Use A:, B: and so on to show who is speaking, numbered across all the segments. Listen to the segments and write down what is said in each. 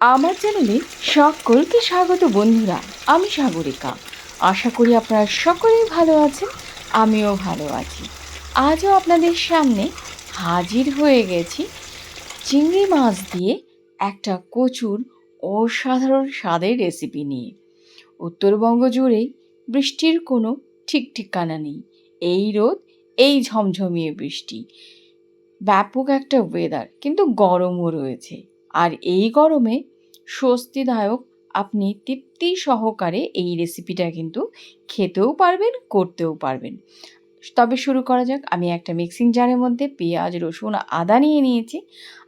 A: আমার চ্যানেলে সকলকে স্বাগত বন্ধুরা, আমি সাগরিকা। আশা করি আপনারা সকলেই ভালো আছেন, আমিও ভালো আছি। আজও আপনাদের সামনে হাজির হয়ে গেছি চিংড়ি মাছ দিয়ে একটা কচুর অসাধারণ স্বাদের রেসিপি নিয়ে। উত্তরবঙ্গ জুড়েই বৃষ্টির কোনো ঠিক ঠিকানা নেই। এই রোদ, এই ঝমঝমিয়ে বৃষ্টি। ব্যাপক একটা ওয়েদার কিন্তু গরমও রয়েছে। আর এই গরমে স্বস্তিদায়ক আপনি তৃপ্তি সহকারে এই রেসিপিটা কিন্তু খেতেও পারবেন, করতেও পারবেন। তবে শুরু করা যাক। আমি একটা মিক্সিং জারের মধ্যে পেঁয়াজ, রসুন, আদা নিয়ে নিয়েছি।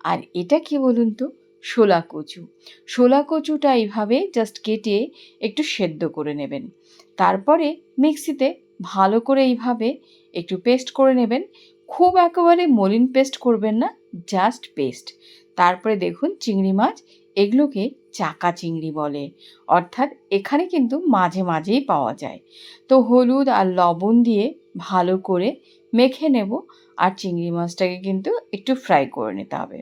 A: আর এটা কি বলুন তো? শোলা কচু। শোলা কচুটা এইভাবে জাস্ট কেটে একটু সেদ্ধ করে নেবেন। তারপরে মিক্সিতে ভালো করে এইভাবে একটু পেস্ট করে নেবেন। খুব একেবারে মলিন পেস্ট করবেন না জাস্ট পেস্ট তারপরে দেখুন চিংড়ি মাছ, এগুলোকে চাকা চিংড়ি বলে। অর্থাৎ এখানে কিন্তু মাঝে মাঝেই পাওয়া যায়। তো হলুদ আর লবণ দিয়ে ভালো করে মেখে নেব আর চিংড়ি মাছটাকে কিন্তু একটু ফ্রাই করে নিতে হবে।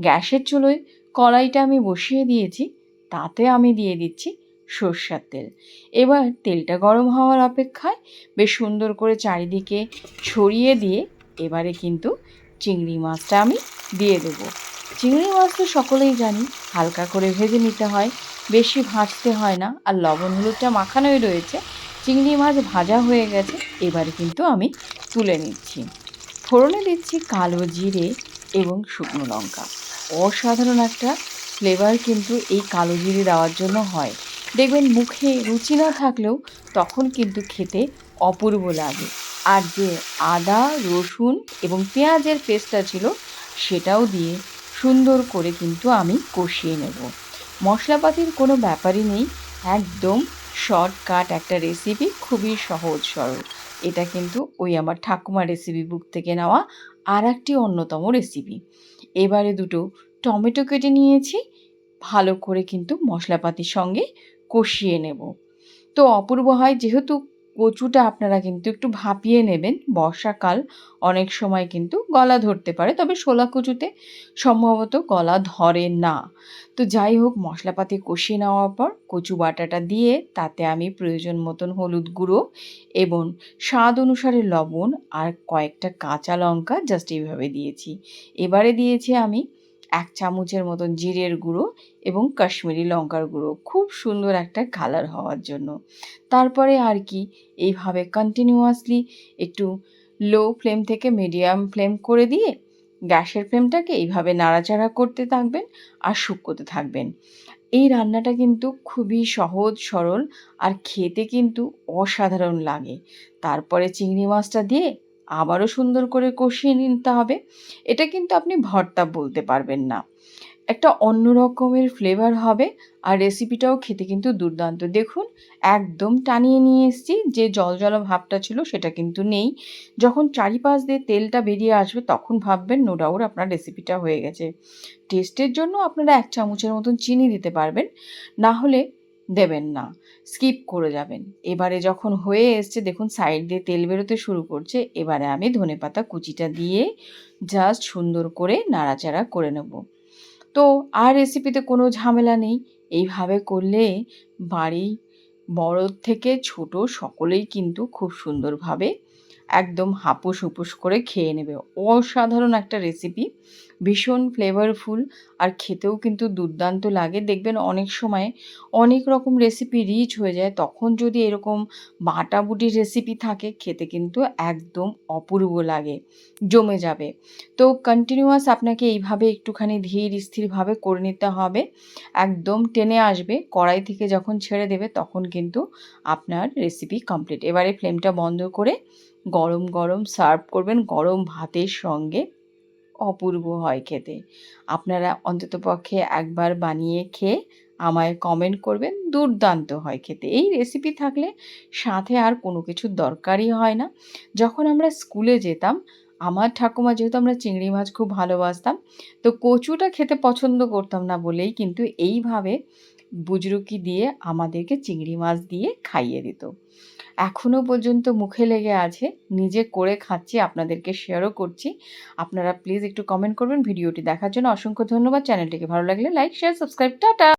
A: গ্যাসের চুলোয় কড়াইটা আমি বসিয়ে দিয়েছি, তাতে আমি দিয়ে দিচ্ছি সর্ষার তেল। এবার তেলটা গরম হওয়ার অপেক্ষায় বেশ সুন্দর করে চারিদিকে ছড়িয়ে দিয়ে এবারে কিন্তু চিংড়ি মাছটা আমি দিয়ে দেবো। চিংড়ি মাছ তো সকলেই জানি, হালকা করে ভেজে নিতে হয়, বেশি ভাজতে হয় না, আর লবণ হলুদটা মাখানোই রয়েছে। চিংড়ি মাছ ভাজা হয়ে গেছে, এবারে কিন্তু আমি তুলে নিচ্ছি। ফোড়নে দিচ্ছি কালো জিরে এবং শুকনো লঙ্কা। অসাধারণ একটা ফ্লেভার কিন্তু এই কালো জিরে দেওয়ার জন্য হয়। দেখবেন মুখে রুচি না থাকলেও তখন কিন্তু খেতে অপূর্ব লাগে। আর যে আদা, রসুন এবং পেঁয়াজের পেস্টটা ছিল, সেটাও দিয়ে সুন্দর করে কিন্তু আমি কষিয়ে নেব। মশলাপাতির কোনো ব্যাপারই নেই। একদম শর্টকাট একটা রেসিপি খুবই সহজ সরল। এটা কিন্তু ওই আমার ঠাকুমার রেসিপি বুক থেকে নেওয়া আর একটি অন্যতম রেসিপি এবারে দুটো টমেটো কেটে নিয়েছি। ভালো করে কিন্তু মশলাপাতির সঙ্গে কষিয়ে নেব। তো অপূর্ব হয় যেহেতু কচুটা আপনারা কিন্তু একটু ভাপিয়ে নেবেন। বর্ষাকাল অনেক সময় কিন্তু গলা ধরতে পারে, তবে শোলা কচুতে সম্ভবত গলা ধরে না। তো যাই হোক, মশলাপাতি কষিয়ে নেওয়ার পর কচু বাটাটা দিয়ে তাতে আমি প্রয়োজন মতন হলুদ গুঁড়ো এবং স্বাদ অনুসারে লবণ আর কয়েকটা কাঁচা লঙ্কা জাস্ট এইভাবে দিয়েছি। এবারে দিয়েছি আমি এক চামচের মতন জিরের গুঁড়ো এবং কাশ্মীরি লঙ্কার গুঁড়ো। খুব সুন্দর একটা কালার হওয়ার জন্য। তারপরে আর কি, এইভাবে কন্টিনিউয়াসলি একটু লো ফ্লেম থেকে মিডিয়াম ফ্লেম করে দিয়ে গ্যাসের ফ্লেমটাকে এইভাবে নাড়াচাড়া করতে থাকবেন আর শুকোতে থাকবেন। এই রান্নাটা কিন্তু খুবই সহজ, সরল আর খেতে কিন্তু অসাধারণ লাগে। তারপরে চিংড়ি মাছটা দিয়ে আবারও সুন্দর করে কষিয়ে নিতে হবে। এটা কিন্তু আপনি ভর্তা বলতে পারবেন না। একটা অন্য রকমের ফ্লেভার হবে আর রেসিপিটাও খেতে কিন্তু দুর্দান্ত। দেখুন, একদম টানিয়ে নিয়ে এসেছি, যে জল জল ভাবটা ছিল সেটা কিন্তু নেই। যখন চারিপাশ দিয়ে তেলটা বেরিয়ে আসবে তখন ভাববেন নো ডাউট আপনার রেসিপিটা হয়ে গেছে। টেস্টের জন্য আপনারা এক চামচের মতন চিনি দিতে পারবেন। না হলে দেবেন না। স্কিপ করে যাবেন। এবারে যখন হয়ে এসছে, দেখুন সাইড দিয়ে তেল বেরোতে শুরু করছে। এবারে আমি ধনে পাতা কুচিটা দিয়ে জাস্ট সুন্দর করে নাড়াচাড়া করে নেব। তো আর রেসিপিতে কোনো ঝামেলা নেই। এইভাবে করলে বাড়ি বড় থেকে ছোট সকলেই কিন্তু খুব সুন্দরভাবে একদম হাপুস হুপুস করে খেয়ে নেবে। অসাধারণ একটা রেসিপি ভীষণ ফ্লেভারফুল আর খেতেও কিন্তু দুর্দান্ত লাগে। দেখবেন অনেক সময় অনেক রকম রেসিপি রিচ হয়ে যায়, তখন যদি এরকম বাটাবুটির রেসিপি থাকে, খেতে কিন্তু একদম অপূর্ব লাগে, জমে যাবে। তো কন্টিনিউয়াস আপনাকে এইভাবে একটুখানি ধীর স্থিরভাবে করে নিতে হবে। একদম টেনে আসবে, কড়াই থেকে যখন ছেড়ে দেবে, তখন কিন্তু আপনার রেসিপি কমপ্লিট এবারে ফ্লেমটা বন্ধ করে গরম গরম সার্ভ করবেন গরম ভাতের সঙ্গে অপূর্ব হয় খেতে। আপনারা অন্ততপক্ষে একবার বানিয়ে খেয়ে আমায় কমেন্ট করবেন, দুর্দান্ত হয় খেতে। এই রেসিপি থাকলে সাথে আর কোনো কিছুর দরকারই হয় না। যখন আমরা স্কুলে যেতাম, আমার ঠাকুমা যেহেতু আমরা চিংড়ি মাছ খুব ভালোবাসতাম, তো কচুটা খেতে পছন্দ করতাম না বলেই কিন্তু এইভাবে বুজরুকি দিয়ে আমাদেরকে চিংড়ি মাছ দিয়ে খাইয়ে দিত। এখনও পর্যন্ত মুখে লেগে আছে, নিজে করে খাচ্ছি, আপনাদেরকে শেয়ারও করছি। আপনারা প্লিজ একটু কমেন্ট করবেন, ভিডিওটি দেখার জন্য অসংখ্য ধন্যবাদ। চ্যানেলটিকে ভালো লাগলে লাইক শেয়ার সাবস্ক্রাইব টাটা!